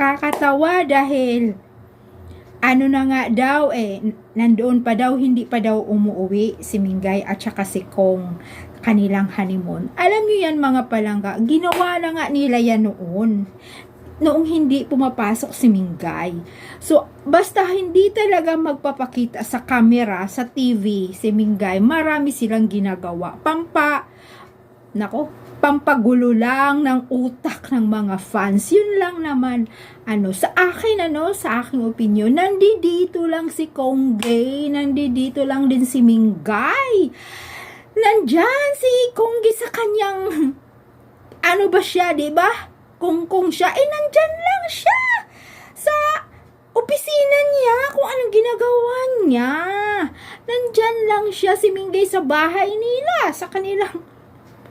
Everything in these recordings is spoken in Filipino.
nakakatawa dahil ano na nga daw eh, nandoon pa daw, hindi pa daw umuwi si Mingay at saka si Kong kanilang honeymoon. Alam niyo yan mga palangga, ginawa na nga nila yan noon. Noong hindi pumapasok si Mingay. So, basta hindi talaga magpapakita sa camera, sa TV, si Mingay, marami silang ginagawa. Pampa, nako, pampagulo lang ng utak ng mga fans. Yun lang naman, ano, sa akin, ano, sa aking opinion, nandito lang si Kongge, nandito lang din si Mingay. Nandyan si Kongge sa kanyang, ano ba siya, di ba? Kung kung siya, eh, nandyan lang siya sa opisina niya, kung anong ginagawa niya. Nandyan lang siya, si Mingay sa bahay nila, sa kanilang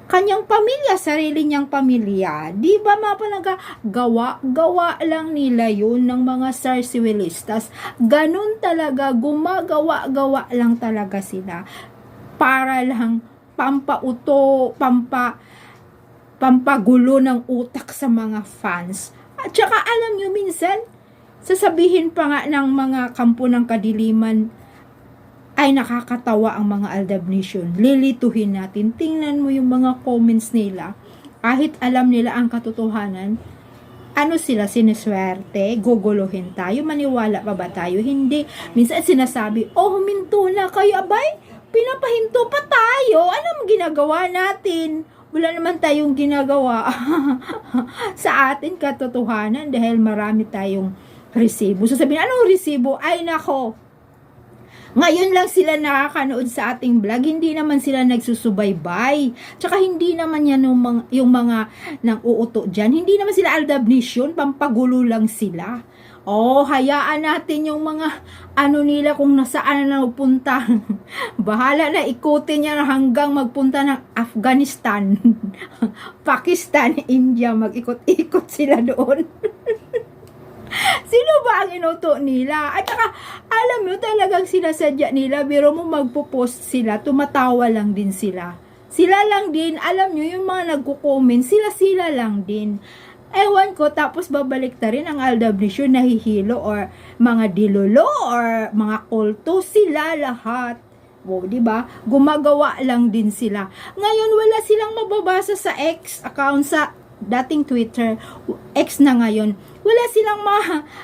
kanyang pamilya, sarili niyang pamilya. Di ba mga palangga, gawa, gawa lang nila yun ng mga sarsiwilistas. Ganun talaga, gumagawa-gawa lang talaga sila. Para lang pampauto, pampa, pampagulo ng utak sa mga fans. At saka alam nyo minsan, sasabihin pa nga ng mga kampo ng kadiliman, ay nakakatawa ang mga Aldab Nation. Lilituhin natin. Tingnan mo yung mga comments nila. Kahit alam nila ang katotohanan, ano sila siniswerte, guguluhin tayo, maniwala pa ba tayo? Hindi. Minsan sinasabi, oh, huminto na kayo, abay, pinapahinto pa tayo. Anong ginagawa natin? Wala naman tayong ginagawa sa atin katotohanan dahil marami tayong resibo. So sabihin, anong resibo? Ay nako, ngayon lang sila nakakanood sa ating vlog, hindi naman sila nagsusubaybay. Tsaka hindi naman yan yung mga, yung mga nang uuto dyan. Hindi naman sila Aldab Nation, pampagulo lang sila. Oh, hayaan natin yung mga ano nila kung nasaan na pupunta. Bahala na ikutin niya hanggang magpunta ng Afghanistan, Pakistan, India, mag-ikot-ikot sila doon. Sino ba ang inuto nila? At saka, alam mo, talagang sinasadya nila, biro mo magpo-post sila, tumatawa lang din sila. Sila lang din, alam nyo, yung mga nagko-comment, sila-sila lang din. Ewan ko, tapos babalik na rin ang aldabnisyon, nahihilo, or mga dilolo, or mga kulto, sila lahat. O, di ba? Gumagawa lang din sila. Ngayon, wala silang mababasa sa X account sa dating Twitter, X na ngayon, wala silang ma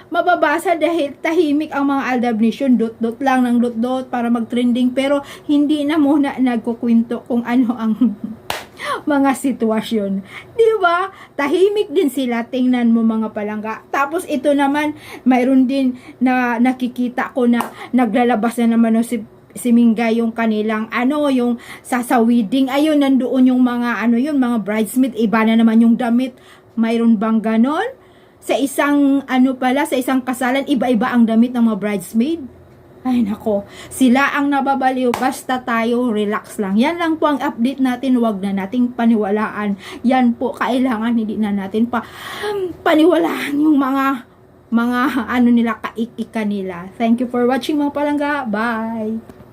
mababasa dahil tahimik ang mga Aldab Nation, dot-dot lang ng dot-dot para mag-trending, pero hindi na muna nagkukwento kung ano ang mga sitwasyon. Di ba? Tahimik din sila, tingnan mo mga palangga. Tapos ito naman, mayroon din na nakikita ko na naglalabas na naman si si Mingga yung kanilang ano yung sasawiding ayun nandoon yung mga ano yun mga bridesmaid iba na naman yung damit mayroon bang ganon sa isang ano pala sa isang kasalan iba-iba ang damit ng mga bridesmaid ay nako, sila ang nababaliw basta tayo relax lang. Yan lang po ang update natin, wag na nating paniwalaan. Yan po kailangan hindi na natin pa paniwalaan yung mga mga ano nila kaikika nila. Thank you for watching mga palangga. Bye.